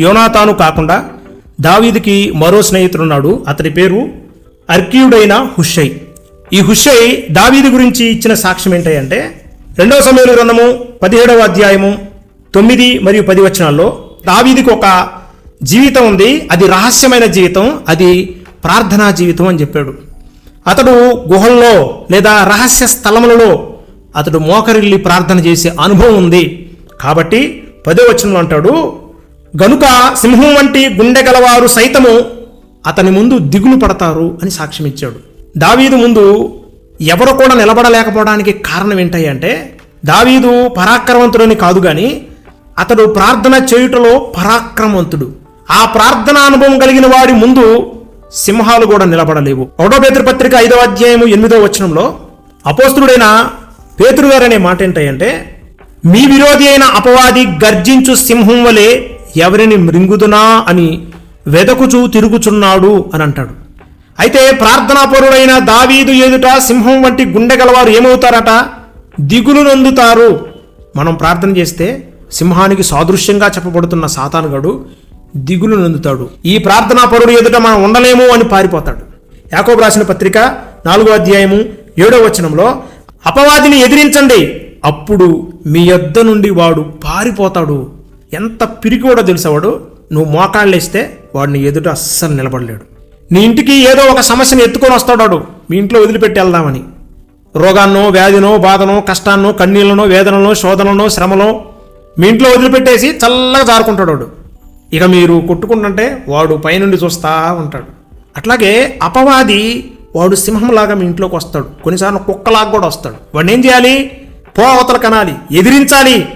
యోనాతాను కాకుండా దావీదికి మరో స్నేహితుడున్నాడు. అతడి పేరు అర్కీయుడైన హుషై. ఈ హుషై దావీది గురించి ఇచ్చిన సాక్ష్యం ఏంటంటే రెండవ సమయంలో గ్రంథము పదిహేడవ అధ్యాయము తొమ్మిది మరియు పది వచనాల్లో దావీదికి ఒక జీవితం ఉంది. అది రహస్యమైన జీవితం అది ప్రార్థనా జీవితం అని చెప్పాడు. అతడు గుహల్లో లేదా రహస్య స్థలములలో అతడు మోకరిల్లి ప్రార్థన చేసే అనుభవం ఉంది. కాబట్టి పదో వచనంలో అంటాడు గనుక సింహం వంటి గుండె గలవారు సైతము అతని ముందు దిగులు పడతారు అని సాక్ష్యం ఇచ్చాడు. దావీదు ముందు ఎవరు కూడా నిలబడలేకపోవడానికి కారణం ఏంటంటే దావీదు పరాక్రమవంతుడని కాదు గాని అతడు ప్రార్థన చేయుటలో పరాక్రమవంతుడు. ఆ ప్రార్థన అనుభవం కలిగిన వాడి ముందు సింహాలు కూడా నిలబడలేవు. ఒకటో పత్రిక ఐదవ అధ్యాయము ఎనిమిదో వచనంలో అపోస్తుడైన పేతురు గారు అనే మాట ఏంటంటే మీ విరోధి అయిన అపవాది గర్జించు సింహం వలె ఎవరిని మృంగుదునా అని వెదకుచూ తిరుగుచున్నాడు అని అంటాడు. అయితే ప్రార్థనాపరుడైన దావీదు ఎదుట సింహం వంటి గుండె గలవారు ఏమవుతారట? దిగులు నందుతారు. మనం ప్రార్థన చేస్తే సింహానికి సాదృశ్యంగా చెప్పబడుతున్న సాతానుగాడు దిగులు నందుతాడు. ఈ ప్రార్థనాపరుడు ఎదుట మనం ఉండలేము అని పారిపోతాడు. యాకోబు రాసిన పత్రిక నాలుగో అధ్యాయము ఏడో వచనంలో అపవాదిని ఎదిరించండి. అప్పుడు మీ యొద్ద నుండి వాడు పారిపోతాడు. ఎంత పిరికివాడో తెలిసేవాడు నువ్వు మోకాళ్ళేస్తే వాడిని ఎదుట అస్సలు నిలబడలేడు. నీ ఇంటికి ఏదో ఒక సమస్యను ఎత్తుకొని వస్తాడు వాడు. మీ ఇంట్లో వదిలిపెట్టి వెళ్దామని. రోగాన్నో వ్యాధినో బాధనో కష్టాన్నో కన్నీళ్ళనో వేదనలో శోధనలో శ్రమలో మీ ఇంట్లో వదిలిపెట్టేసి చల్లగా జారుకుంటాడు వాడు. ఇక మీరు కొట్టుకుంటుంటే వాడు పైనుండి చూస్తా ఉంటాడు. అట్లాగే అపవాది వాడు సింహంలాగా మీ ఇంట్లోకి వస్తాడు. కొన్నిసార్లు కుక్కలాగా కూడా వస్తాడు. వాడిని ఏం చేయాలి? పోవతలు కనాలి ఎదిరించాలి.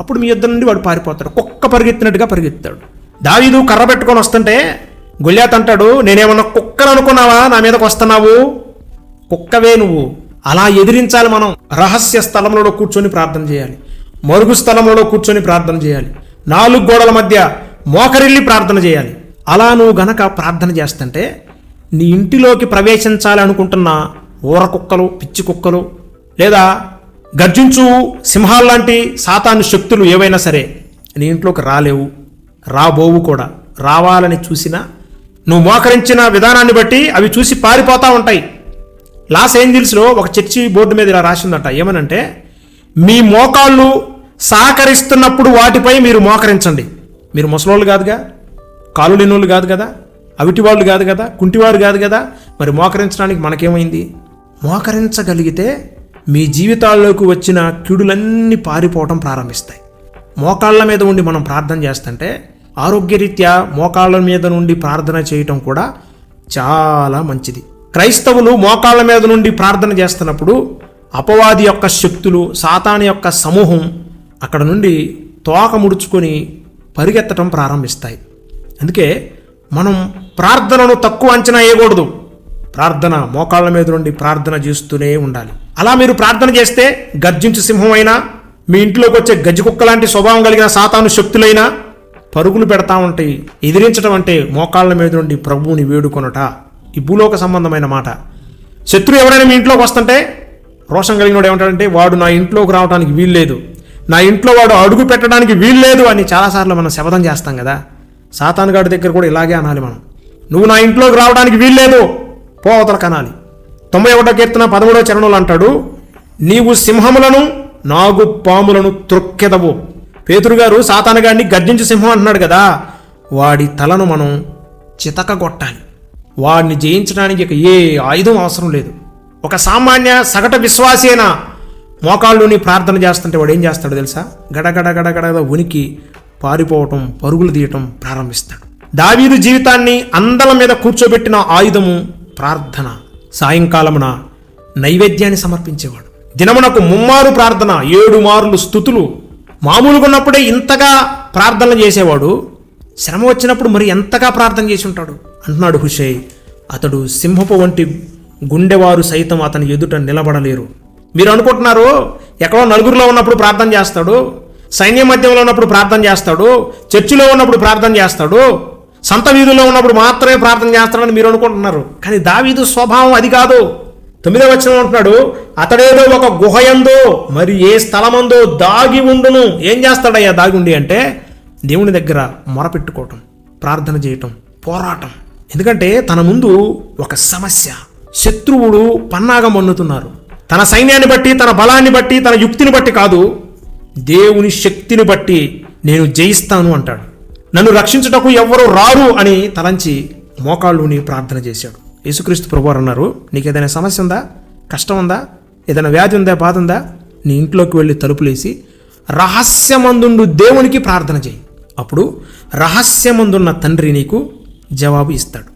అప్పుడు మీ ఇద్దరు నుండి వాడు పారిపోతాడు. కుక్క పరిగెత్తినట్టుగా పరిగెత్తాడు దావీదు కర్ర పెట్టుకొని వస్తుంటే గొల్లాత్ అంటాడు నేనేమన్నా కుక్కను అనుకున్నావా? నా మీదకి వస్తున్నావు? కుక్కవే నువ్వు. అలా ఎదిరించాలి మనం. రహస్య స్థలంలో కూర్చొని ప్రార్థన చేయాలి. మరుగు స్థలంలో కూర్చొని ప్రార్థన చేయాలి. నాలుగు గోడల మధ్య మోకరిల్లి ప్రార్థన చేయాలి. అలా నువ్వు గనక ప్రార్థన చేస్తుంటే నీ ఇంటిలోకి ప్రవేశించాలి అనుకుంటున్న ఊర కుక్కలు పిచ్చి కుక్కలు లేదా గర్జించు సింహాల్లాంటి సాతాను శక్తులు ఏవైనా సరే నీ ఇంట్లోకి రాలేవు రాబోవు కూడా. రావాలని చూసినా నువ్వు మోకరించిన విధానాన్ని బట్టి అవి చూసి పారిపోతా ఉంటాయి. లాస్ ఏంజిల్స్లో ఒక చర్చి బోర్డు మీద ఇలా రాసిందట. ఏమనంటే మీ మోకాళ్ళు సహకరిస్తున్నప్పుడు వాటిపై మీరు మోకరించండి. మీరు ముసలోళ్ళు కాదుగా కాలు లేనోళ్ళు కాదు కదా అవిటి వాళ్ళు కాదు కదా కుంటివారు కాదు కదా మరి మోకరించడానికి మనకేమైంది? మోకరించగలిగితే మీ జీవితాల్లోకి వచ్చిన కీడులన్నీ పారిపోవటం ప్రారంభిస్తాయి. మోకాళ్ళ మీద ఉండి మనం ప్రార్థన చేస్తుంటే ఆరోగ్యరీత్యా మోకాళ్ళ మీద నుండి ప్రార్థన చేయటం కూడా చాలా మంచిది. క్రైస్తవులు మోకాళ్ళ మీద నుండి ప్రార్థన చేస్తున్నప్పుడు అపవాది యొక్క శక్తులు సాతాని యొక్క సమూహం అక్కడ నుండి తోక ముడుచుకొని పరిగెత్తడం ప్రారంభిస్తాయి. అందుకే మనం ప్రార్థనను తక్కువ అంచనా వేయకూడదు. ప్రార్థన మోకాళ్ళ మీద నుండి ప్రార్థన చేస్తూనే ఉండాలి. అలా మీరు ప్రార్థన చేస్తే గర్జించు సింహమైనా మీ ఇంట్లోకి వచ్చే గజ్జికుక్క లాంటి స్వభావం కలిగిన సాతాను శక్తులైనా పరుగులు పెడతా ఉంటాయి ఎదిరించడం అంటే మోకాళ్ళ మీద నుండి ప్రభువుని వేడుకొనట. ఈ భూలోక సంబంధమైన మాట. శత్రువు ఎవరైనా మీ ఇంట్లోకి వస్తుంటే రోషం కలిగినోడు ఏమంటాడంటే వాడు నా ఇంట్లోకి రావడానికి వీల్లేదు. నా ఇంట్లో వాడు అడుగు పెట్టడానికి వీల్లేదు అని చాలాసార్లు మనం శపథం చేస్తాం కదా. సాతానుగాడి దగ్గర కూడా ఇలాగే అనాలి మనం. నువ్వు నా ఇంట్లోకి రావడానికి వీల్లేదు. పోవతలకు అనాలి కనాలి. తొంభై ఒకటో కీర్తన పదమూడో చరణంలో అంటాడు నీవు సింహములను నాగు పాములను త్రొక్కెదవు. పేతురు గారు గర్జించి గర్జించు సింహం అంటున్నాడు కదా వాడి తలను మనం చితకగొట్టాలి. వాడిని జయించడానికి ఇక ఏ ఆయుధం అవసరం లేదు. ఒక సామాన్య సగటు విశ్వాసి మోకాళ్ళుని ప్రార్థన చేస్తుంటే వాడు ఏం చేస్తాడు తెలుసా? గడగడ గడగడ ఉనికి పారిపోవటం పరుగులు తీయటం ప్రారంభిస్తాడు. దావీదు జీవితాన్ని అందల మీద కూర్చోబెట్టిన ఆయుధము ప్రార్థన. సాయంకాలమున నైవేద్యాన్ని సమర్పించేవాడు. దినమునకు ముమ్మారు ప్రార్థన ఏడు మారులు స్థుతులు. మామూలుగా ఉన్నప్పుడే ఇంతగా ప్రార్థనలు చేసేవాడు. శ్రమ వచ్చినప్పుడు మరి ఎంతగా ప్రార్థన చేసి ఉంటాడు అంటున్నాడు హుషేయ్ అతడు సింహపు వంటి గుండెవారు సైతం అతని ఎదుట నిలబడలేరు. మీరు అనుకుంటున్నారు ఎక్కడో నలుగురిలో ఉన్నప్పుడు ప్రార్థన చేస్తాడు సైన్య మధ్యంలో ఉన్నప్పుడు ప్రార్థన చేస్తాడు చర్చిలో ఉన్నప్పుడు ప్రార్థన చేస్తాడు సంత వీధుల్లో ఉన్నప్పుడు మాత్రమే ప్రార్థన చేస్తాడని మీరు అనుకుంటున్నారు. కానీ దావీదు స్వభావం అది కాదు. తొమ్మిదవ వచనం అంటున్నాడు అతడేదో ఒక గుహయందో మరి ఏ స్థలమందో దాగి ఉండును. ఏం చేస్తాడయ్యా దాగి ఉండి అంటే దేవుని దగ్గర మొరపెట్టుకోవటం ప్రార్థన చేయటం పోరాటం. ఎందుకంటే తన ముందు ఒక సమస్య. శత్రువుడు పన్నాగం మన్నుతున్నారు. తన సైన్యాన్ని బట్టి తన బలాన్ని బట్టి తన యుక్తిని బట్టి కాదు దేవుని శక్తిని బట్టి నేను జయిస్తాను అంటాడు. నన్ను రక్షించుటకు ఎవ్వరూ రారు అని తలంచి మోకాళ్ళుని ప్రార్థన చేశాడు. యేసుక్రీస్తు ప్రభువారు అన్నారు నీకు ఏదైనా సమస్య ఉందా? కష్టం ఉందా? ఏదైనా వ్యాధి ఉందా? బాధ ఉందా? నీ ఇంట్లోకి వెళ్ళి తలుపులేసి రహస్యమందుండు దేవునికి ప్రార్థన చేయి. అప్పుడు రహస్యమందున్న తండ్రి నీకు జవాబు ఇస్తాడు.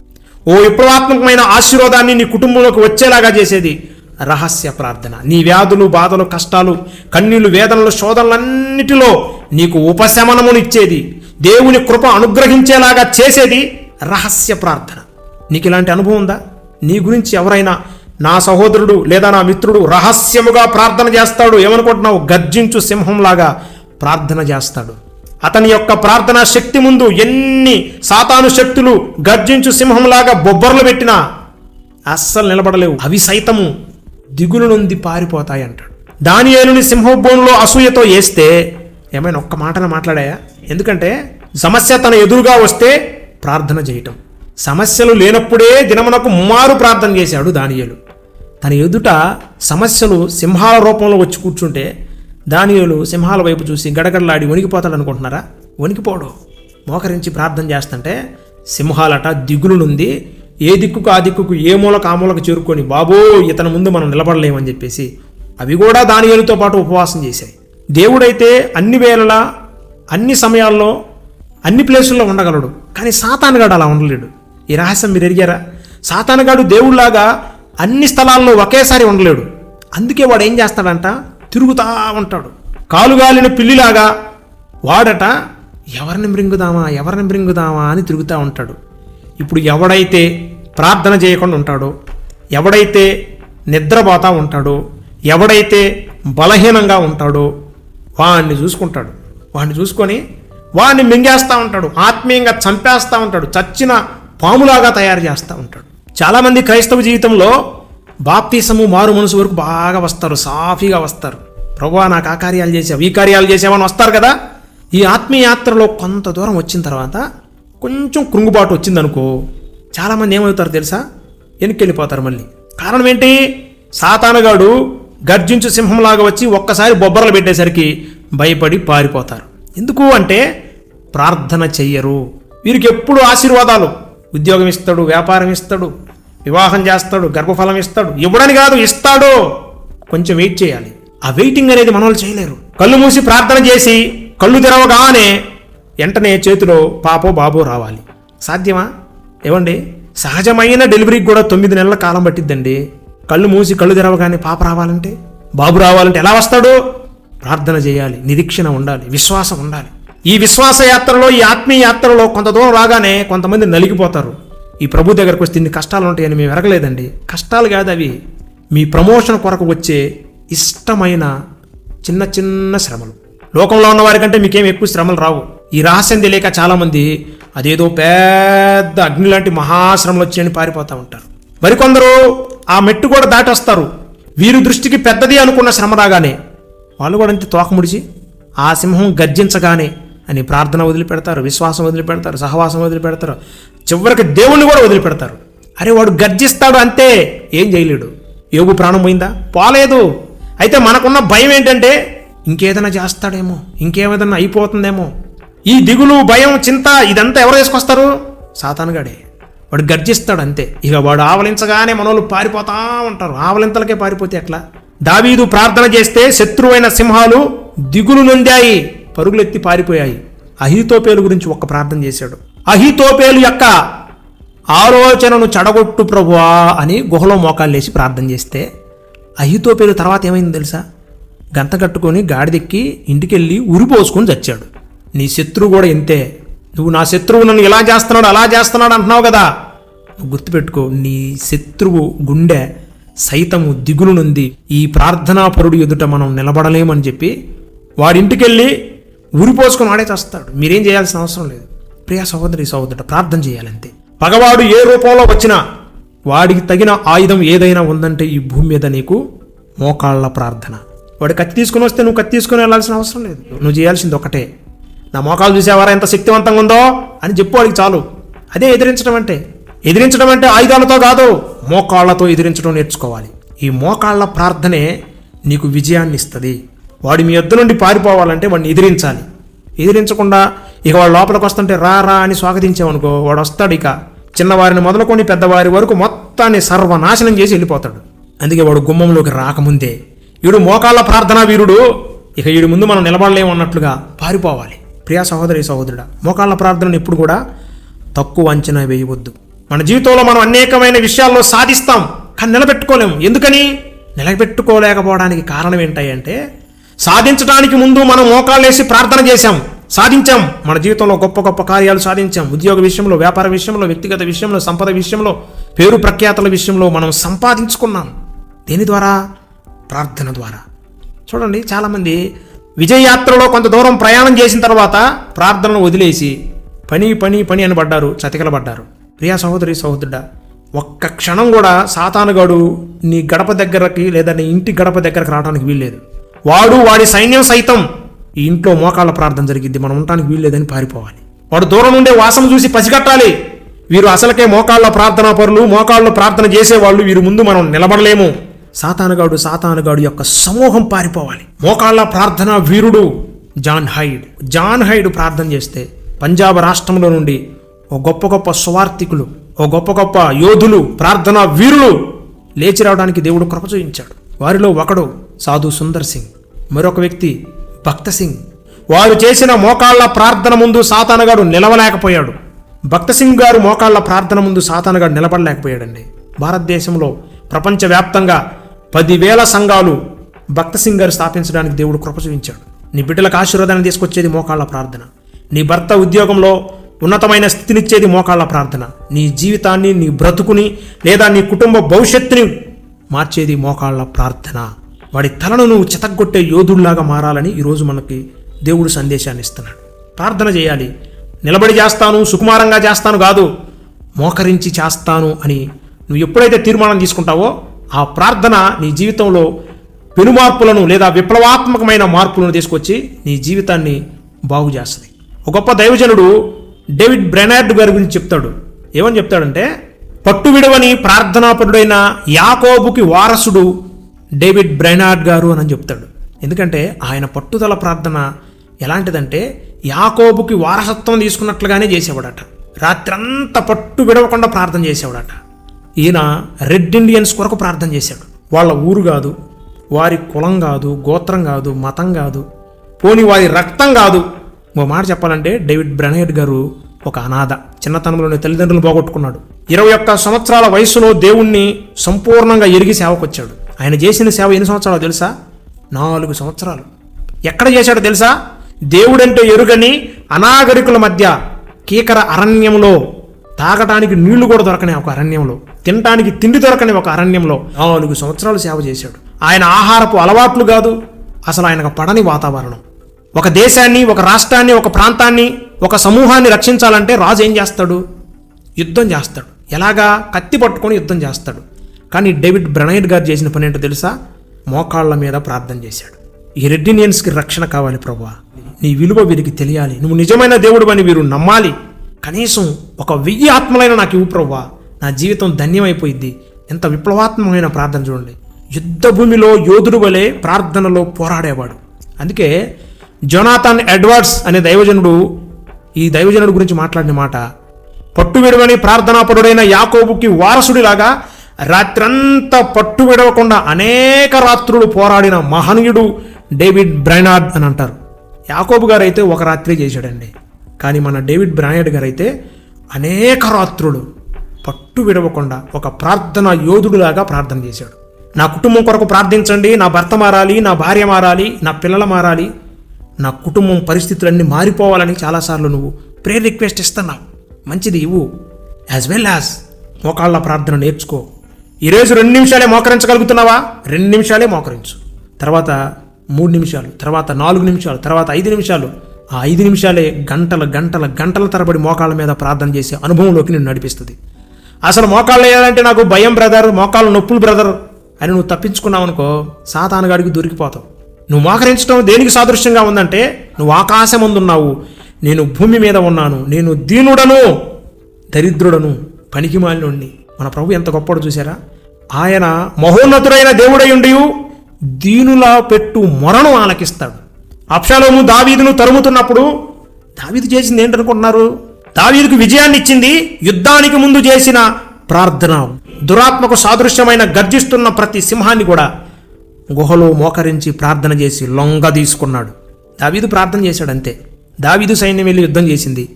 ఓ విప్లవాత్మకమైన ఆశీర్వాదాన్ని నీ కుటుంబంలోకి వచ్చేలాగా చేసేది రహస్య ప్రార్థన. నీ వ్యాధులు బాధలు కష్టాలు కన్నీళ్ళు వేదనలు శోధనలన్నిటిలో నీకు ఉపశమనమునిచ్చేది దేవుని కృప అనుగ్రహించేలాగా చేసేది రహస్య ప్రార్థన. నీకు ఇలాంటి అనుభవం ఉందా? నీ గురించి ఎవరైనా నా సహోదరుడు లేదా నా మిత్రుడు రహస్యముగా ప్రార్థన చేస్తాడు ఏమనుకుంటున్నావు? గర్జించు సింహంలాగా ప్రార్థన చేస్తాడు. అతని యొక్క ప్రార్థనా శక్తి ముందు ఎన్ని సాతాను శక్తులు గర్జించు సింహంలాగా బొబ్బర్లు పెట్టినా అస్సలు నిలబడలేవు. అవి సైతము దిగులు నుండి పారిపోతాయి అంటాడు దానియేలుని సింహబోనులో అసూయతో వేస్తే ఏమైనా ఒక్క మాటన మాట్లాడాయా? ఎందుకంటే సమస్య తన ఎదురుగా వస్తే ప్రార్థన చేయటం సమస్యలు లేనప్పుడే దినమునకు మారు ప్రార్థన చేశాడు దానియలు. తన ఎదుట సమస్యలు సింహాల రూపంలో వచ్చి కూర్చుంటే దానియలు సింహాల వైపు చూసి గడగడలాడి వణికిపోతాడు అనుకుంటున్నారా వణికిపోడు. మోకరించి ప్రార్థన చేస్తుంటే సింహాలట దిగులు నుండి ఏ దిక్కుకు ఆ దిక్కుకు ఏ మూలకు ఆ మూలకు చేరుకొని బాబో ఇతని ముందు మనం నిలబడలేమని చెప్పేసి అవి కూడా దానియలతో పాటు ఉపవాసం చేశాయి. దేవుడైతే అన్ని వేళలా అన్ని సమయాల్లో అన్ని ప్లేసుల్లో ఉండగలడు. కానీ సాతానుగాడు అలా ఉండలేడు. ఈ రహస్యం మీరు ఎరిగారా? సాతానుగాడు దేవుళ్ళాగా అన్ని స్థలాల్లో ఒకేసారి ఉండలేడు. అందుకే వాడు ఏం చేస్తాడంట? తిరుగుతా ఉంటాడు. కాలుగాలిన పిల్లిలాగా వాడట ఎవరిని మృంగుదామా? ఎవరిని మృంగుదామా? అని తిరుగుతూ ఉంటాడు. ఇప్పుడు ఎవడైతే ప్రార్థన చేయకుండా ఉంటాడో ఎవడైతే నిద్రపోతా ఉంటాడో ఎవడైతే బలహీనంగా ఉంటాడో వాణ్ణి చూసుకుంటాడు. వాడిని చూసుకొని వాడిని మింగేస్తూ ఉంటాడు ఆత్మీయంగా చంపేస్తూ ఉంటాడు చచ్చిన పాములాగా తయారు చేస్తూ ఉంటాడు. చాలామంది క్రైస్తవ జీవితంలో బాప్తీసము మారు మనసు వరకు బాగా వస్తారు సాఫీగా వస్తారు. ప్రభువా నాకు ఆ కార్యాలు చేసావు ఈ కార్యాలు చేసావని వస్తారు కదా? ఈ ఆత్మీయ యాత్రలో కొంత దూరం వచ్చిన తర్వాత కొంచెం కృంగుబాటు వచ్చిందనుకో చాలామంది ఏమవుతారు తెలుసా? వెనక్కి మళ్ళీ. కారణం ఏంటి? సాతానగాడు గర్జించు సింహంలాగా వచ్చి ఒక్కసారి బొబ్బరలు పెట్టేసరికి భయపడి పారిపోతారు. ఎందుకు అంటే ప్రార్థన చెయ్యరు. వీరికి ఎప్పుడు ఆశీర్వాదాలు? ఉద్యోగం ఇస్తాడు వ్యాపారం ఇస్తాడు వివాహం చేస్తాడు గర్భఫలం ఇస్తాడు ఇవ్వడని కాదు ఇస్తాడు. కొంచెం వెయిట్ చేయాలి. ఆ వెయిటింగ్ అనేది మనోళ్ళు చేయలేరు. కళ్ళు మూసి ప్రార్థన చేసి కళ్ళు తెరవగానే వెంటనే చేతిలో పాపో బాబో రావాలి. సాధ్యమా? ఏమండి? సహజమైన డెలివరీకి కూడా తొమ్మిది నెలల కాలం పట్టిద్దండి. కళ్ళు మూసి కళ్ళు తెరవగానే పాప రావాలంటే? బాబు రావాలంటే ఎలా వస్తాడు? ప్రార్థన చేయాలి నిరీక్షణ ఉండాలి విశ్వాసం ఉండాలి. ఈ విశ్వాస యాత్రలో ఈ ఆత్మీయ యాత్రలో కొంత దూరం రాగానే కొంతమంది నలిగిపోతారు. ఈ ప్రభు దగ్గరకు వస్తే ఇన్ని కష్టాలు ఉంటాయని మేము ఎరగలేదండి. కష్టాలు కాదు అవి. మీ ప్రమోషన్ కొరకు వచ్చే ఇష్టమైన చిన్న చిన్న శ్రమలు. లోకంలో ఉన్న వారికంటే మీకేం ఎక్కువ శ్రమలు రావు. ఈ రహస్యం తెలియక చాలామంది అదేదో పెద్ద అగ్ని లాంటి మహాశ్రమలు వచ్చాయని పారిపోతూ ఉంటారు. మరికొందరు ఆ మెట్టు కూడా దాటొస్తారు. వీరి దృష్టికి పెద్దది అనుకున్న శ్రమ రాగానే వాళ్ళు కూడా అంతే తోక ముడిచి ఆ సింహం గర్జించగానే అని ప్రార్థన వదిలిపెడతారు విశ్వాసం వదిలిపెడతారు సహవాసం వదిలిపెడతారు. చివరికి దేవుణ్ణి కూడా వదిలిపెడతారు. అరే వాడు గర్జిస్తాడు అంతే. ఏం చేయలేడు. యోగు ప్రాణం పోయిందా? పోలేదు. అయితే మనకున్న భయం ఏంటంటే ఇంకేదైనా చేస్తాడేమో ఇంకేమైనా అయిపోతుందేమో. ఈ దిగులు భయం చింత ఇదంతా ఎవరు తీసుకొస్తారు? సాతానుగాడే వాడు గర్జిస్తాడు అంతే. ఇక వాడు ఆవలించగానే మనోళ్ళు పారిపోతా ఉంటారు. ఆవలింతలకే పారిపోతే ఎట్లా? దావీదు ప్రార్థన చేస్తే శత్రువైన సింహాలు దిగులు నొందాయి పరుగులెత్తి పారిపోయాయి. అహితోపేలు గురించి ఒక్క ప్రార్థన చేశాడు. అహితోపేలు యొక్క ఆలోచనను చెడగొట్టు ప్రభువా అని గుహలో మోకాలు లేచి ప్రార్థన చేస్తే అహితోపేలు తర్వాత ఏమైంది తెలుసా? గంత కట్టుకొని గాడిదెక్కి ఇంటికెళ్ళి ఉరిపోసుకొని చచ్చాడు. నీ శత్రువు కూడా ఇంతే. నువ్వు నా శత్రువు నన్ను ఇలా చేస్తున్నాడు అలా చేస్తున్నాడు అంటున్నావు కదా. నువ్వు గుర్తుపెట్టుకో నీ శత్రువు గుండె సైతము దిగులు నుండి ఈ ప్రార్థనా పరుడు ఎదుట మనం నిలబడలేమని చెప్పి వాడింటికెళ్ళి ఉరిపోసుకొని ఆడే చేస్తాడు. మీరేం చేయాల్సిన అవసరం లేదు. ప్రియ సహోదరి సహోదరుడు ప్రార్థన చేయాలంతే. పగవాడు ఏ రూపంలో వచ్చినా వాడికి తగిన ఆయుధం ఏదైనా ఉందంటే ఈ భూమి మీద నీకు మోకాళ్ళ ప్రార్థన. వాడు కత్తి తీసుకుని వస్తే నువ్వు కత్తి తీసుకుని వెళ్ళాల్సిన అవసరం లేదు. నువ్వు చేయాల్సింది ఒకటే. నా మోకాలు చూసేవారా ఎంత శక్తివంతంగా ఉందో అని చెప్పు వాడికి చాలు. అదే ఎదిరించడం అంటే. ఎదిరించడం అంటే ఆయుధాలతో కాదు మోకాళ్ళతో ఎదిరించడం నేర్చుకోవాలి. ఈ మోకాళ్ళ ప్రార్థనే నీకు విజయాన్ని ఇస్తుంది. వాడు మీ యొద్ద నుండి పారిపోవాలంటే వాడిని ఎదిరించాలి. ఎదిరించకుండా ఇక వాడు లోపలికి వస్తుంటే రా రా అని స్వాగతించామనుకో వాడు వస్తాడు ఇక. చిన్నవారిని మొదలుకొని పెద్దవారి వరకు మొత్తాన్ని సర్వనాశనం చేసి వెళ్ళిపోతాడు. అందుకే వాడు గుమ్మంలోకి రాకముందే వీడు మోకాళ్ళ ప్రార్థనా వీరుడు. ఇక వీడి ముందు మనం నిలబడలేము అన్నట్లుగా పారిపోవాలి. ప్రియా సహోదరి సహోదరుడా మోకాళ్ళ ప్రార్థనను ఎప్పుడు కూడా తక్కువ అంచనా వేయవద్దు. మన జీవితంలో మనం అనేకమైన విషయాల్లో సాధిస్తాం కానీ నిలబెట్టుకోలేము. ఎందుకని? నిలబెట్టుకోలేకపోవడానికి కారణం ఏంటంటే సాధించడానికి ముందు మనం మోకాళ్ళేసి ప్రార్థన చేశాం సాధించాం. మన జీవితంలో గొప్ప గొప్ప కార్యాలు సాధించాం. ఉద్యోగ విషయంలో వ్యాపార విషయంలో వ్యక్తిగత విషయంలో సంపద విషయంలో పేరు ప్రఖ్యాతల విషయంలో మనం సంపాదించుకున్నాం. దేని ద్వారా? ప్రార్థన ద్వారా. చూడండి చాలామంది విజయయాత్రలో కొంత దూరం ప్రయాణం చేసిన తర్వాత ప్రార్థనను వదిలేసి పని పని పని అని పడ్డారు చతికిలబడ్డారు. ప్రియా సహోదరి సహోదరుడా ఒక్క క్షణం కూడా సాతానుగాడు నీ గడప దగ్గరకి లేదా నీ ఇంటి గడప దగ్గరకు రావడానికి వీల్లేదు. వాడు వాడి సైన్యం సైతం ఈ ఇంట్లో మోకాళ్ళ ప్రార్థన జరిగింది మనం ఉండటానికి వీల్లేదని పారిపోవాలి. వాడు దూరం నుండే వాసన చూసి పసిగట్టాలి. వీరు అసలకే మోకాళ్ళ ప్రార్థనా పరులు మోకాళ్ళు ప్రార్థన చేసేవాళ్ళు. వీరు ముందు మనం నిలబడలేము. సాతానుగాడు సాతానుగాడు యొక్క సమూహం పారిపోవాలి. మోకాళ్ళ ప్రార్థన వీరుడు జాన్ హైడ్. జాన్ హైడ్ ప్రార్థన చేస్తే పంజాబ్ రాష్ట్రంలో నుండి ఓ గొప్ప గొప్ప స్వార్థికులు ఓ గొప్ప గొప్ప యోధులు ప్రార్థనా వీరులు లేచి రావడానికి దేవుడు కృప చూపించాడు. వారిలో ఒకడు సాధు సుందర్ సింగ్ మరొక వ్యక్తి భక్త సింగ్. వారు చేసిన మోకాళ్ళ ప్రార్థన ముందు సాతానగాడు నిలవలేకపోయాడు. భక్త సింగ్ గారు మోకాళ్ళ ప్రార్థన ముందు సాతానగాడు నిలబడలేకపోయాడండి. భారతదేశంలో ప్రపంచవ్యాప్తంగా పదివేల సంఘాలు భక్త సింగ్ గారు స్థాపించడానికి దేవుడు కృప చూపించాడు. నీ బిడ్డలకు ఆశీర్వాదాన్ని తీసుకొచ్చేది మోకాళ్ళ ప్రార్థన. నీ భర్త ఉద్యోగంలో ఉన్నతమైన స్థితినిచ్చేది మోకాళ్ళ ప్రార్థన. నీ జీవితాన్ని నీ బ్రతుకుని లేదా నీ కుటుంబ భవిష్యత్తుని మార్చేది మోకాళ్ళ ప్రార్థన. వాడి తలను నువ్వు చితగ్గొట్టే యోధుడిలాగా మారాలని ఈరోజు మనకి దేవుడు సందేశాన్ని ఇస్తున్నాడు. ప్రార్థన చేయాలి. నిలబడి చేస్తాను సుకుమారంగా చేస్తాను కాదు మోకరించి చేస్తాను అని నువ్వు ఎప్పుడైతే తీర్మానం తీసుకుంటావో ఆ ప్రార్థన నీ జీవితంలో పెనుమార్పులను లేదా విప్లవాత్మకమైన మార్పులను తీసుకొచ్చి నీ జీవితాన్ని బాగు చేస్తుంది. ఒక గొప్ప దైవజనుడు డేవిడ్ బ్రెనార్డ్ గారి గురించి చెప్తాడు. ఏమని చెప్తాడంటే పట్టు విడవని ప్రార్థనాపరుడైన యాకోబుకి వారసుడు డేవిడ్ బ్రెనార్డ్ గారు అని చెప్తాడు. ఎందుకంటే ఆయన పట్టుదల ప్రార్థన ఎలాంటిదంటే యాకోబుకి వారసత్వం తీసుకున్నట్లుగానే చేసేవాడట. రాత్రంతా పట్టు విడవకుండా ప్రార్థన చేసేవాడట. ఈయన రెడ్ ఇండియన్స్ కొరకు ప్రార్థన చేశాడు. వాళ్ళ ఊరు కాదు వారి కులం కాదు గోత్రం కాదు మతం కాదు పోని వారి రక్తం కాదు ఓ మాట చెప్పాలంటే డేవిడ్ బ్రనైడ్ గారు ఒక అనాథ. చిన్నతనంలోనే తల్లిదండ్రులు పోగొట్టుకున్నాడు. ఇరవై ఒక్క సంవత్సరాల వయసులో దేవుణ్ణి సంపూర్ణంగా ఎరిగి సేవకొచ్చాడు. ఆయన చేసిన సేవ ఎన్ని సంవత్సరాలు తెలుసా? నాలుగు సంవత్సరాలు. ఎక్కడ చేశాడో తెలుసా? దేవుడంటే ఎరుగని అనాగరికుల మధ్య కీకర అరణ్యంలో తాగటానికి నీళ్ళు కూడా దొరకని ఒక అరణ్యంలో తినటానికి తిండి దొరకని ఒక అరణ్యంలో నాలుగు సంవత్సరాలు సేవ చేశాడు. ఆయన ఆహారపు అలవాట్లు కాదు అసలు ఆయనకు పడని వాతావరణం. ఒక దేశాన్ని ఒక రాష్ట్రాన్ని ఒక ప్రాంతాన్ని ఒక సమూహాన్ని రక్షించాలంటే రాజు ఏం చేస్తాడు? యుద్ధం చేస్తాడు. ఎలాగా? కత్తి పట్టుకొని యుద్ధం చేస్తాడు. కానీ డేవిడ్ బ్రనైడ్ గారు చేసిన పని ఏంటో తెలుసా? మోకాళ్ళ మీద ప్రార్థన చేశాడు. ఈ రెడ్డినియన్స్కి రక్షణ కావాలి ప్రభా నీ విలువ వీరికి తెలియాలి. నువ్వు నిజమైన దేవుడు అని వీరు నమ్మాలి. కనీసం ఒక వెయ్యి ఆత్మలైన నాకు ఇవ్వు ప్రభా నా జీవితం ధన్యమైపోయింది ఎంత విప్లవాత్మకమైన ప్రార్థన చూడండి. యుద్ధ భూమిలో యోధుడు వలె ప్రార్థనలో పోరాడేవాడు. అందుకే జొనాథన్ ఎడ్వర్డ్స్ అనే దైవజనుడు ఈ దైవజనుడు గురించి మాట్లాడిన మాట పట్టు విడవని ప్రార్థనాపరుడైన యాకోబుకి వారసుడిలాగా రాత్రంతా పట్టు విడవకుండా అనేక రాత్రులు పోరాడిన మహనీయుడు డేవిడ్ బ్రైనార్డ్ అని అంటారు. యాకోబు గారు అయితే ఒక రాత్రి చేశాడండి. కానీ మన డేవిడ్ బ్రాయడ్ గారు అయితే అనేక రాత్రులు పట్టు విడవకుండా ఒక ప్రార్థన యోధుడులాగా ప్రార్థన చేశాడు. నా కుటుంబం కొరకు ప్రార్థించండి నా భర్త మారాలి నా భార్య మారాలి నా పిల్లలు మారాలి నా కుటుంబం పరిస్థితులన్నీ మారిపోవాలని చాలాసార్లు నువ్వు ప్రే రిక్వెస్ట్ ఇస్తున్నావు. మంచిది ఇవ్వు. యాజ్ వెల్ యాజ్ మోకాళ్ళ ప్రార్థన నేర్చుకో. ఈరోజు రెండు నిమిషాలే మోకరించగలుగుతున్నావా? రెండు నిమిషాలే మోకరించు. తర్వాత మూడు నిమిషాలు తర్వాత నాలుగు నిమిషాలు తర్వాత ఐదు నిమిషాలు. ఆ ఐదు నిమిషాలే గంటల గంటల గంటల తరబడి మోకాళ్ళ మీద ప్రార్థన చేసే అనుభవంలోకి నేను నడిపిస్తుంది. అసలు మోకాళ్ళు వేయాలంటే నాకు భయం బ్రదర్ మోకాళ్ళు నొప్పులు బ్రదర్ అని నువ్వు తప్పించుకున్నావు అనుకో సాతానగాడికి దొరికిపోతావు. నువ్వు మోకరించడం దేనికి సాదృశ్యంగా ఉందంటే నువ్వు ఆకాశం ముందున్నావు నేను భూమి మీద ఉన్నాను నేను దీనుడను దరిద్రుడను పనికిమాలినుణ్ణి. మన ప్రభు ఎంత గొప్పడు చూసారా ఆయన మహోన్నతుడైన దేవుడై ఉండి దీనులా పెట్టు మొరను ఆలకిస్తాడు. అప్షాలోము దావీదును తరుముతున్నప్పుడు దావీదు చేసింది ఏంటనుకుంటున్నారు? దావీదుకు విజయాన్ని ఇచ్చింది యుద్ధానికి ముందు చేసిన ప్రార్థన. దురాత్మకు సాదృశ్యమైన గర్జిస్తున్న ప్రతి సింహాన్ని కూడా గుహలో మోకరించి ప్రార్థన చేసి లొంగ తీసుకున్నాడు. దావీదు ప్రార్థన చేశాడు అంతే దావీదు సైన్యం వెళ్ళి యుద్ధం చేసింది.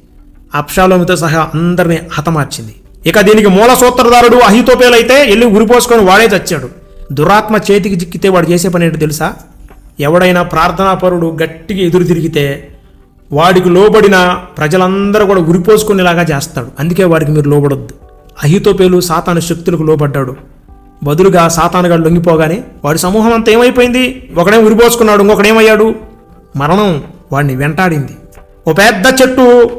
అప్షాలోమితో సహా అందరిని హతమార్చింది. ఇక దీనికి మూల సూత్రధారుడు అహితోపేలైతే వెళ్ళి ఉరిపోసుకొని వాడే చచ్చాడు. దురాత్మ చేతికి చిక్కితే వాడు చేసే పని ఏంటో తెలుసా? ఎవడైనా ప్రార్థనాపరుడు గట్టిగా ఎదురు తిరిగితే వాడికి లోబడిన ప్రజలందరూ కూడా ఉరిపోసుకునేలాగా చేస్తాడు. అందుకే వాడికి మీరు లోబడొద్దు. అహితోపేలు సాతాను శక్తులకు లోబడ్డాడు. బదులుగా సాతానుగాడు లొంగిపోగానే వాడి సమూహం అంతా ఏమైపోయింది? ఒకడేం ఉరిపోసుకున్నాడు ఇంకొకడేమయ్యాడు? మరణం వాడిని వెంటాడింది. ఓ పెద్ద చెట్టు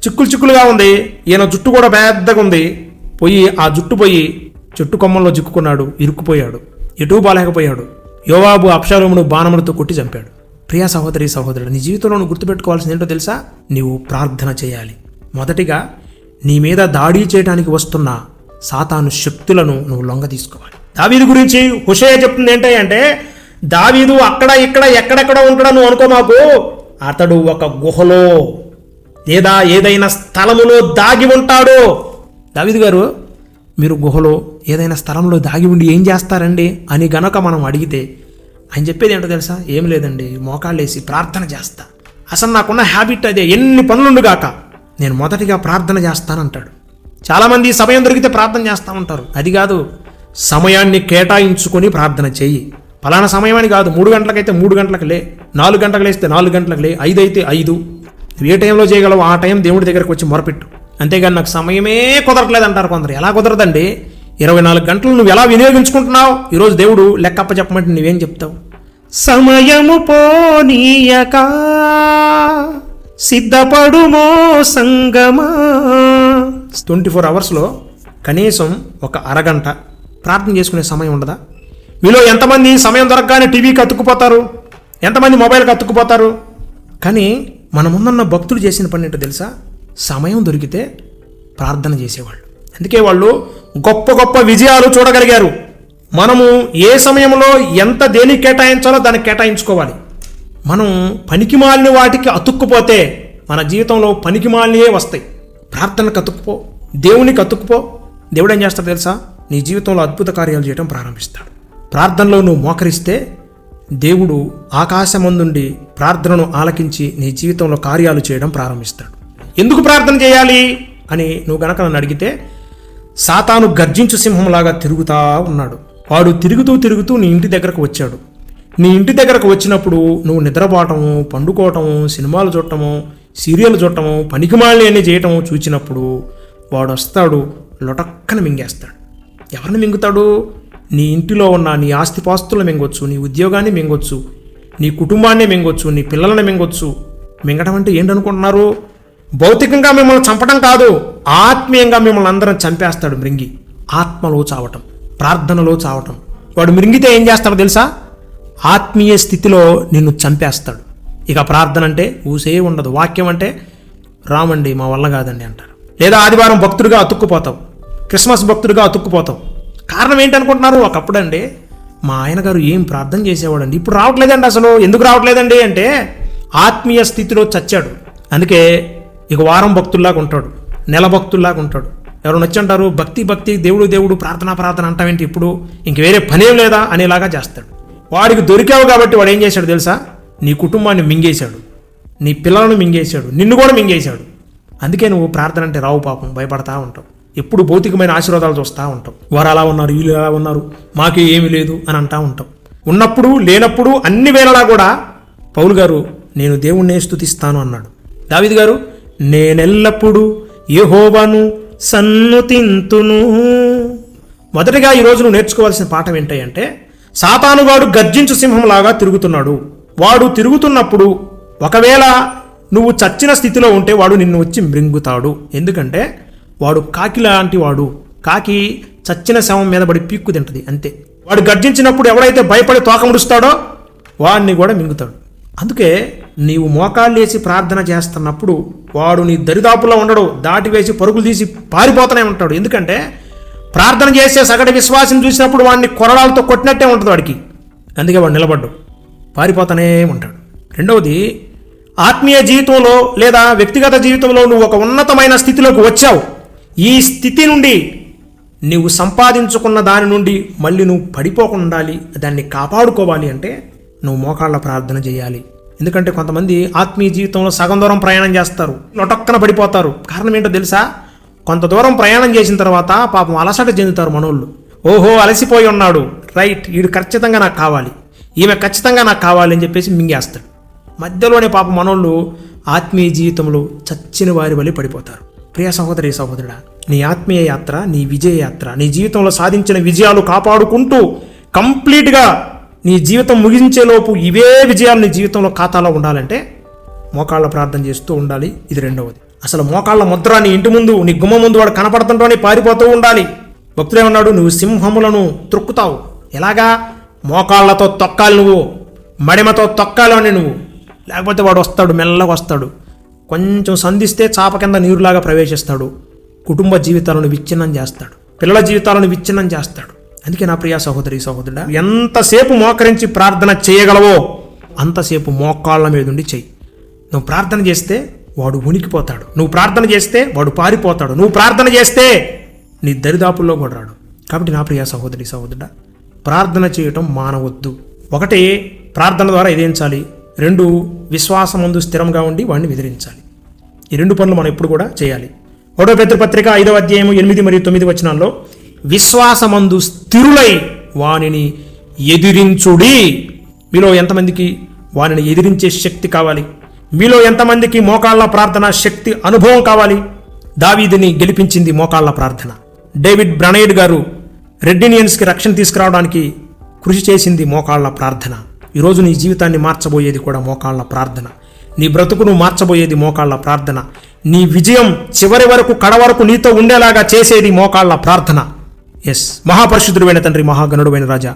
చిక్కులు చిక్కులుగా ఉంది. ఈయన జుట్టు కూడా పెద్దగా ఉంది. పోయి ఆ జుట్టు పోయి చెట్టు కొమ్మల్లో చిక్కుకున్నాడు ఇరుక్కుపోయాడు. ఎటూ బాలేకపోయాడు. యోవాబు అప్షాలోమును బాణములతో కొట్టి చంపాడు. ప్రియా సహోదరి సహోదరుడు నీ జీవితంలో నువ్వు గుర్తుపెట్టుకోవాల్సింది ఏంటో తెలుసా? నీవు ప్రార్థన చేయాలి. మొదటిగా నీ మీద దాడి చేయడానికి వస్తున్న సాతాను శక్తులను నువ్వు లొంగ తీసుకోవాలి. దావీదు గురించి హుషయ చెప్తుంది ఏంటి అంటే దావీదు అక్కడ ఇక్కడ ఎక్కడెక్కడ ఉంటాడో నువ్వు అనుకో మాకు. అతడు ఒక గుహలో లేదా ఏదైనా స్థలములో దాగి ఉంటాడు. దావీదు గారు మీరు గుహలో ఏదైనా స్థలంలో దాగి ఉండి ఏం చేస్తారండి? అని గనక మనం అడిగితే ఆయన చెప్పేది ఏంటో తెలుసా? ఏం లేదండి మోకాళ్ళేసి ప్రార్థన చేస్తా. అసలు నాకున్న హ్యాబిట్ అదే. ఎన్ని పనులుండుగాక నేను మొదటిగా ప్రార్థన చేస్తానంటాడు. చాలామంది సమయం దొరికితే ప్రార్థన చేస్తూ ఉంటారు. అది కాదు సమయాన్ని కేటాయించుకొని ప్రార్థన చెయ్యి ఫలానా సమయం అని కాదు మూడు గంటలకైతే మూడు గంటలకు లే నాలుగు గంటలకు లేస్తే నాలుగు గంటలకు లే ఐదు అయితే ఐదు. ఏ టైంలో చేయగలవు ఆ టైం దేవుడి దగ్గరకు వచ్చి మొరపెట్టు. అంతేగాని నాకు సమయమే కుదరట్లేదు అంటారు కొందరు. ఎలా కుదరదండి? ఇరవై నాలుగు గంటలు నువ్వు ఎలా వినియోగించుకుంటున్నావు? ఈరోజు దేవుడు లెక్కప్ప చెప్పమంటే నువ్వేం చెప్తావు? సమయము పోనీయక సిద్ధపడుమో సంగమా? ట్వంటీ ఫోర్ అవర్స్లో కనీసం ఒక అరగంట ప్రార్థన చేసుకునే సమయం ఉండదా? మీలో ఎంతమంది సమయం దొరకగానే టీవీకి అతుక్కుపోతారు? ఎంతమంది మొబైల్కి అతుక్కుపోతారు? కానీ మన ముందున్న భక్తులు చేసిన పని ఏంటో తెలుసా? సమయం దొరికితే ప్రార్థన చేసేవాళ్ళు. అందుకే వాళ్ళు గొప్ప గొప్ప విజయాలు చూడగలిగారు. మనము ఏ సమయంలో ఎంత దేనికి కేటాయించాలో దాన్ని కేటాయించుకోవాలి. మనం పనికిమాలిన వాటికి అతుక్కుపోతే మన జీవితంలో పనికిమాలినవే వస్తాయి. ప్రార్థనకు అతుక్కుపో దేవునికి అతుక్కుపో దేవుడు ఏం చేస్తాడు తెలుసా? నీ జీవితంలో అద్భుత కార్యాలు చేయడం ప్రారంభిస్తాడు. ప్రార్థనలో నువ్వు మోకరిస్తే దేవుడు ఆకాశమందుండి ప్రార్థనను ఆలకించి నీ జీవితంలో కార్యాలు చేయడం ప్రారంభిస్తాడు. ఎందుకు ప్రార్థన చేయాలి? అని నువ్వు గనక నన్ను అడిగితే సాతాను గర్జించు సింహంలాగా తిరుగుతా ఉన్నాడు. వాడు తిరుగుతూ తిరుగుతూ నీ ఇంటి దగ్గరకు వచ్చాడు. నీ ఇంటి దగ్గరకు వచ్చినప్పుడు నువ్వు నిద్రపోవటము పండుకోవటము సినిమాలు చూడటము సీరియల్ చూడటము పనికిమాలి అన్ని చేయటము చూచినప్పుడు వాడు వస్తాడు లొటక్కన మింగేస్తాడు. ఎవరిని మింగుతాడు? నీ ఇంటిలో ఉన్న నీ ఆస్తిపాస్తులు మింగొచ్చు నీ ఉద్యోగాన్ని మింగొచ్చు నీ కుటుంబాన్ని మింగొచ్చు నీ పిల్లల్ని మింగొచ్చు. మింగడం అంటే ఏంటనుకుంటున్నారు? భౌతికంగా మిమ్మల్ని చంపడం కాదు ఆత్మీయంగా మిమ్మల్ని అందరం చంపేస్తాడు మృంగి. ఆత్మలో చావటం ప్రార్థనలో చావటం. వాడు మృంగితే ఏం చేస్తాడో తెలుసా? ఆత్మీయ స్థితిలో నిన్ను చంపేస్తాడు. ఇక ప్రార్థన అంటే ఊసే ఉండదు. వాక్యం అంటే రామండి మా వల్ల కాదండి అంటారు. లేదా ఆదివారం భక్తుడిగా అతుక్కుపోతావు. క్రిస్మస్ భక్తుడిగా అతుక్కుపోతావు. కారణం ఏంటనుకుంటున్నారు ఒకప్పుడండి మా ఆయన గారు ఏం ప్రార్థన చేసేవాడండి? ఇప్పుడు రావట్లేదండి అసలు. ఎందుకు రావట్లేదండి అంటే ఆత్మీయ స్థితిలో చచ్చాడు. అందుకే ఇక వారం భక్తుల్లాగా ఉంటాడు. నెల భక్తుల్లాగా ఉంటాడు. ఎవరు నచ్చంటారు? భక్తి భక్తి దేవుడు దేవుడు ప్రార్థన ప్రార్థన అంటావేంటి ఇప్పుడు? ఇంక వేరే పనేం లేదా? అనేలాగా చేస్తాడు. వాడికి దొరికావు కాబట్టి వాడు ఏం చేశాడు తెలుసా? నీ కుటుంబాన్ని మింగేశాడు. నీ పిల్లలను మింగేశాడు. నిన్ను కూడా మింగేశాడు. అందుకే నువ్వు ప్రార్థన అంటే రావు పాపం భయపడతా ఉంటావు. ఎప్పుడు భౌతికమైన ఆశీర్వాదాలు చూస్తూ ఉంటావు. వారు అలా ఉన్నారు వీళ్ళు అలా ఉన్నారు మాకే ఏమీ లేదు అని అంటా ఉంటాం ఉన్నప్పుడు లేనప్పుడు అన్ని వేళలా కూడా పౌలు గారు నేను దేవుణ్ణే స్థుతిస్తాను అన్నాడు. దావిద్ గారు నేనెల్లప్పుడూ యెహోవాను సన్నుతింతును. మొదటిగా ఈరోజు నువ్వు నేర్చుకోవాల్సిన పాఠం ఏంటంటే సాతానుగాడు గర్జించు సింహంలాగా తిరుగుతున్నాడు. వాడు తిరుగుతున్నప్పుడు ఒకవేళ నువ్వు చచ్చిన స్థితిలో ఉంటే వాడు నిన్ను వచ్చి మృంగుతాడు. ఎందుకంటే వాడు కాకి లాంటి వాడు. కాకి చచ్చిన శవం మీద పడి పీక్కు తింటది అంతే. వాడు గర్జించినప్పుడు ఎవడైతే భయపడి తోక ముడుస్తాడో వాడిని కూడా మింగుతాడు. అందుకే నీవు మోకాళ్ళు వేసి ప్రార్థన చేస్తున్నప్పుడు వాడు నీ దరిదాపులో ఉండడు దాటి వేసి పరుగులు తీసి పారిపోతూనే ఉంటాడు. ఎందుకంటే ప్రార్థన చేసే సగటు విశ్వాసం చూసినప్పుడు వాడిని కొరడాలతో కొట్టినట్టే ఉంటుంది వాడికి. అందుకే వాడు నిలబడ్డు. పారిపోతూనే ఉంటాడు. రెండవది ఆత్మీయ జీవితంలో లేదా వ్యక్తిగత జీవితంలో నువ్వు ఒక ఉన్నతమైన స్థితిలోకి వచ్చావు. ఈ స్థితి నుండి నువ్వు సంపాదించుకున్న దాని నుండి మళ్ళీ నువ్వు పడిపోకుండా ఉండాలి దాన్ని కాపాడుకోవాలి అంటే నువ్వు మోకాళ్ళ ప్రార్థన చేయాలి. ఎందుకంటే కొంతమంది ఆత్మీయ జీవితంలో సగం దూరం ప్రయాణం చేస్తారు లొటక్కన పడిపోతారు. కారణం ఏంటో తెలుసా? కొంత దూరం ప్రయాణం చేసిన తర్వాత పాపం అలసట చెందుతారు మనోళ్ళు. ఓహో అలసిపోయి ఉన్నాడు. రైట్ వీడు ఖచ్చితంగా నాకు కావాలి. ఈమె ఖచ్చితంగా నాకు కావాలని చెప్పేసి మింగేస్తాడు. మధ్యలోనే పాప మనోళ్ళు ఆత్మీయ జీవితంలో చచ్చిన వారి వలి పడిపోతారు. ప్రియ సహోదరి సహోదరుడా నీ ఆత్మీయ యాత్ర నీ విజయ యాత్ర నీ జీవితంలో సాధించిన విజయాలు కాపాడుకుంటూ కంప్లీట్గా నీ జీవితం ముగించేలోపు ఇవే విజయాలు నీ జీవితంలో ఖాతాలో ఉండాలంటే మోకాళ్ళ ప్రార్థన చేస్తూ ఉండాలి. ఇది రెండవది. అసలు మోకాళ్ళ ముద్ర నీ ఇంటి ముందు నీ గుమ్మ ముందు వాడు కనపడుతుంటోనే పారిపోతూ ఉండాలి. భక్తుడే ఉన్నాడు నువ్వు సింహములను త్రొక్కుతావు. ఎలాగా? మోకాళ్ళతో తొక్కాలి నువ్వు మడిమతో తొక్కాలని నువ్వు. లేకపోతే వాడు వస్తాడు మెల్లగా వస్తాడు. కొంచెం సంధిస్తే చాప కింద నీరులాగా ప్రవేశిస్తాడు. కుటుంబ జీవితాలను విచ్ఛిన్నం చేస్తాడు. పిల్లల జీవితాలను విచ్ఛిన్నం చేస్తాడు. అందుకే నా ప్రియా సహోదరి సహోదరుడా ఎంతసేపు మోకరించి ప్రార్థన చేయగలవో అంతసేపు మోకాళ్ళ మీద ఉండి చెయ్యి. నువ్వు ప్రార్థన చేస్తే వాడు ఉనికిపోతాడు. నువ్వు ప్రార్థన చేస్తే వాడు పారిపోతాడు. నువ్వు ప్రార్థన చేస్తే నీ దరిదాపుల్లో కూడా రాడు. కాబట్టి నా ప్రియ సహోదరి సహోదరుడా ప్రార్థన చేయటం మానవద్దు. ఒకటి ప్రార్థన ద్వారా ఎదిరించాలి రెండు విశ్వాసమందు స్థిరంగా ఉండి వాడిని విదిరించాలి ఈ రెండు పనులు మనం ఎప్పుడు కూడా చేయాలి. ఒకటో పెద్ద పత్రిక ఐదవ అధ్యాయం ఎనిమిది మరియు తొమ్మిది వచనాల్లో విశ్వాసమందు స్థిరులై వానిని ఎదిరించుడి. మీలో ఎంతమందికి వానిని ఎదిరించే శక్తి కావాలి? మీలో ఎంతమందికి మోకాళ్ళ ప్రార్థన శక్తి అనుభవం కావాలి? దావీదిని గెలిపించింది మోకాళ్ళ ప్రార్థన. డేవిడ్ బ్రనైడ్ గారు రెడ్డినియన్స్కి రక్షణ తీసుకురావడానికి కృషి చేసింది మోకాళ్ళ ప్రార్థన. ఈరోజు నీ జీవితాన్ని మార్చబోయేది కూడా మోకాళ్ళ ప్రార్థన. నీ బ్రతుకును మార్చబోయేది మోకాళ్ళ ప్రార్థన. నీ విజయం చివరి వరకు కడ వరకు నీతో ఉండేలాగా చేసేది మోకాళ్ళ ప్రార్థన. ఎస్. మహాపరిశుద్ధుడైన తండ్రి మహాగణుడువైన రాజా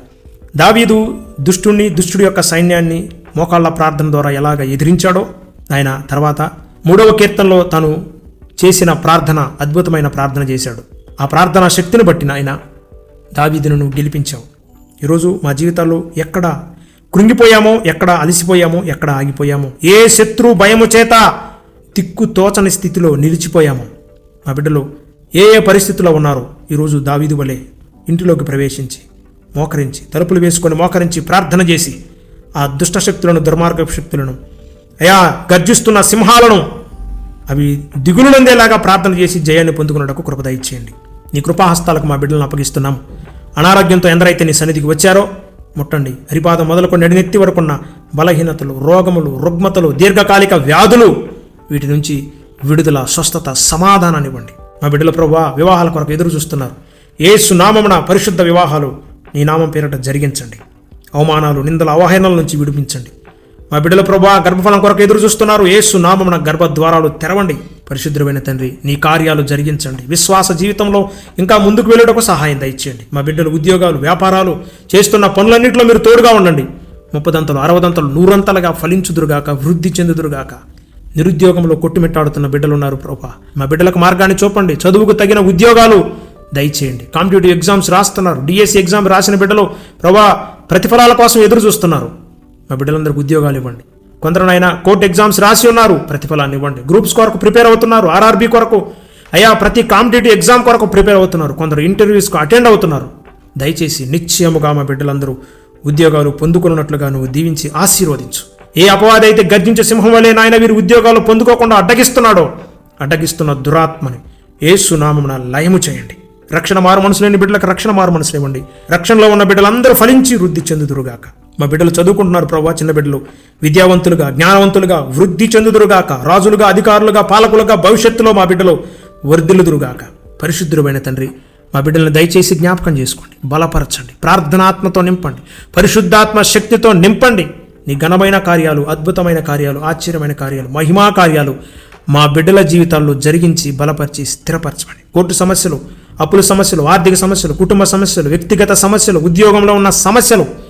దావీదు దుష్టుణ్ణి దుష్టుడి యొక్క సైన్యాన్ని మోకాళ్ళ ప్రార్థన ద్వారా ఎలాగ ఎదిరించాడో ఆయన తర్వాత మూడవ కీర్తనలో తను చేసిన ప్రార్థన అద్భుతమైన ప్రార్థన చేశాడు. ఆ ప్రార్థన శక్తిని బట్టి ఆయన దావీదును నువ్వు గెలిపించావు. ఈరోజు మా జీవితాల్లో ఎక్కడ కృంగిపోయామో ఎక్కడ అలసిపోయామో ఎక్కడ ఆగిపోయామో ఏ శత్రు భయము చేత తిక్కు తోచని స్థితిలో నిలిచిపోయామో మా బిడ్డలు ఏ ఏ పరిస్థితుల్లో ఉన్నారో ఈరోజు దావీదు వలె ఇంటిలోకి ప్రవేశించి మోకరించి తలుపులు వేసుకొని మోకరించి ప్రార్థన చేసి ఆ దుష్ట శక్తులను దుర్మార్గ శక్తులను అయా గర్జిస్తున్న సింహాలను అవి దిగులు నందేలాగా ప్రార్థన చేసి జయాన్ని పొందుకున్నటకు కృపద ఇచ్చేయండి నీ కృపాహస్తాలకు మా బిడ్డలను అప్పగిస్తున్నాం. అనారోగ్యంతో ఎందరైతే నీ సన్నిధికి వచ్చారో ముట్టండి. హరిపాదం మొదలుకొని నడినెత్తి వరకున్న బలహీనతలు రోగములు రుగ్మతలు దీర్ఘకాలిక వ్యాధులు వీటి నుంచి విడుదల స్వస్థత సమాధానాన్ని ఇవ్వండి. మా బిడ్డల ప్రభా వివాహాల కొరకు ఎదురు చూస్తున్నారు. ఏసు నామమున పరిశుద్ధ వివాహాలు నీ నామం పేరిట జరిగించండి. అవమానాలు నిందల అవహేళనల నుంచి విడిపించండి. మా బిడ్డల ప్రభా గర్భఫలం కొరకు ఎదురు చూస్తున్నారు. ఏసు నామమున గర్భద్వారాలు తెరవండి. పరిశుద్ధమైన తండ్రి నీ కార్యాలు జరిగించండి. విశ్వాస జీవితంలో ఇంకా ముందుకు వెళ్ళటకు సహాయం దయచేయండి. మా బిడ్డలు ఉద్యోగాలు వ్యాపారాలు చేస్తున్న పనులన్నింటిలో మీరు తోడుగా ఉండండి. ముప్పదంతలు అరవదంతలు నూరంతలుగా ఫలించుదురుగాక వృద్ధి చెందుదురుగాక. నిరుద్యోగంలో కొట్టుమిట్టాడుతున్న బిడ్డలు ఉన్నారు ప్రభా. మా బిడ్డలకు మార్గాన్ని చూపండి. చదువుకు తగిన ఉద్యోగాలు దయచేయండి. కాంపిటేటివ్ ఎగ్జామ్స్ రాస్తున్నారు. డిఎస్సి ఎగ్జామ్ రాసిన బిడ్డలు ప్రభా ప్రతిఫలాల కోసం ఎదురు చూస్తున్నారు మా బిడ్డలందరికీ ఉద్యోగాలు ఇవ్వండి. కొందరునైనా కోర్టు ఎగ్జామ్స్ రాసి ఉన్నారు. ప్రతిఫలాన్ని ఇవ్వండి. గ్రూప్స్ కొరకు ప్రిపేర్ అవుతున్నారు. ఆర్ఆర్బీ కొరకు. అయ్యా ప్రతి కాంపిటేటివ్ ఎగ్జామ్ కొరకు ప్రిపేర్ అవుతున్నారు. కొందరు ఇంటర్వ్యూస్కు అటెండ్ అవుతున్నారు. దయచేసి నిశ్చయముగా మా బిడ్డలందరూ ఉద్యోగాలు పొందుకున్నట్లుగా నువ్వు దీవించి ఆశీర్వదించు. ఏ అపవాదైతే అయితే గర్జించే సింహం వలె నాయన వీరు ఉద్యోగాలు పొందుకోకుండా అడ్డగిస్తున్నాడో అడ్డగిస్తున్న దురాత్మని ఏసునామమున లయము చేయండి. రక్షణ మారు మనసు లేని బిడ్డలకు రక్షణ మారు మనసు ఇవ్వండి. రక్షణలో ఉన్న బిడ్డలందరూ ఫలించి వృద్ధి చెందుదురుగాక. మా బిడ్డలు చదువుకుంటున్నారు ప్రభా చిన్న బిడ్డలు. విద్యావంతులుగా జ్ఞానవంతులుగా వృద్ధి చెందుదురుగాక రాజులుగా అధికారులుగా పాలకులుగా భవిష్యత్తులో మా బిడ్డలు వర్ధిల్లుదురుగాక. పరిశుద్ధుడమైన తండ్రి మా బిడ్డలను దయచేసి జ్ఞాపకం చేసుకోండి. బలపరచండి. ప్రార్థనాత్మతో నింపండి. పరిశుద్ధాత్మ శక్తితో నింపండి. నీ ఘనమైన కార్యాలు అద్భుతమైన కార్యాలు ఆశ్చర్యమైన కార్యాలు మహిమా కార్యాలు మా బిడ్డల జీవితాల్లో జరిగించి బలపరిచి స్థిరపరచమని కోర్టు సమస్యలు అప్పుల సమస్యలు ఆర్థిక సమస్యలు కుటుంబ సమస్యలు వ్యక్తిగత సమస్యలు ఉద్యోగంలో ఉన్న సమస్యలు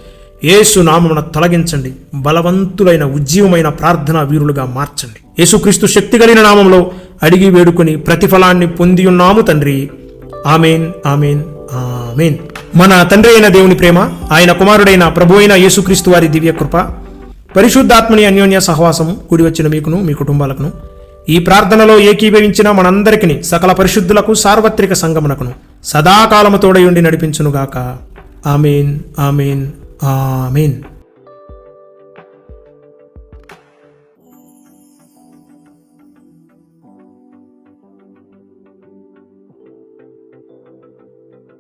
యేసు నామమున తొలగించండి. బలవంతులైన ఉజ్జీవమైన ప్రార్థనా వీరులుగా మార్చండి. యేసుక్రీస్తు శక్తి కలిగిన నామంలో అడిగి వేడుకొని ప్రతిఫలాన్ని పొంది ఉన్నాము తండ్రి. Amen amen amen. మన తండ్రి అయిన దేవుని ప్రేమ ఆయన కుమారుడైన ప్రభు అయిన యేసుక్రీస్తు వారి దివ్య కృప పరిశుద్ధాత్మని అన్యోన్య సహవాసము కూడి వచ్చిన మీకును మీ కుటుంబాలకును ఈ ప్రార్థనలో ఏకీభవించిన మనందరికీ సకల పరిశుద్ధులకు సార్వత్రిక సంగమనకును సదాకాలము తోడయుండి నడిపించునుగాక. Amen amen amen